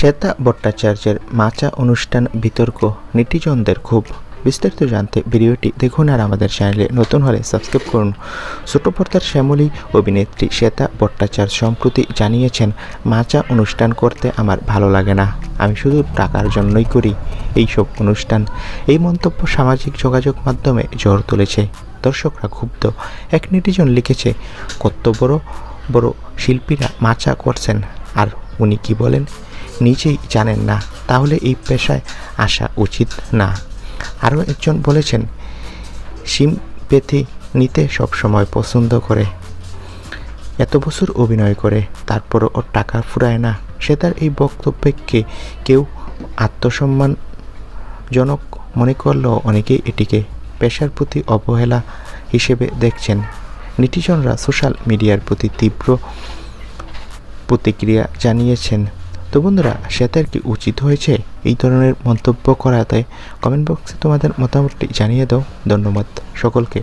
শ্বেতা ভট্টাচার্যের মাচা অনুষ্ঠান বিতর্ক, নেটিজনদের খুব বিস্তারিত জানতে ভিডিওটি দেখুন আর আমাদের চ্যানেলে নতুন হলে সাবস্ক্রাইব করুন। ছোট পর্দার শ্যামলী অভিনেত্রী শ্বেতা ভট্টাচার্য সম্প্রতি জানিয়েছেন, মাচা অনুষ্ঠান করতে আমার ভালো লাগে না। আমি শুধু টাকার জন্যই করি এইসব অনুষ্ঠান। এই মন্তব্য সামাজিক যোগাযোগ মাধ্যমে ঝড় তুলেছে। দর্শকরা ক্ষুব্ধ। এক নেটিজন লিখেছে, কত বড় বড় শিল্পীরা মাচা করছেন। আর উনি কি বলেন? নিজেই জানেন না, তাহলে এই পেশায় আসা উচিত না। আরও একজন বলেছেন সিমপেথি নিতে সবসময় পছন্দ করে। এত বছর অভিনয় করে, তারপরও ওর টাকা ফুরায় না। সে তার এই বক্তব্যকে কেউ আত্মসম্মানজনক মনে করলেও অনেকেই এটিকে পেশার প্রতি অবহেলা হিসেবে দেখছেন। নেটিজনরা সোশ্যাল মিডিয়ার প্রতি তীব্র প্রতিক্রিয়া জানিয়েছেন। তো বন্ধুরা শ্বেতার কি উচিত হয়েছে এই ধরনের মন্তব্য করাতে? কমেন্ট বক্সে তোমাদের মতামতটি জানিয়ে দাও। ধন্যবাদ সকলকে।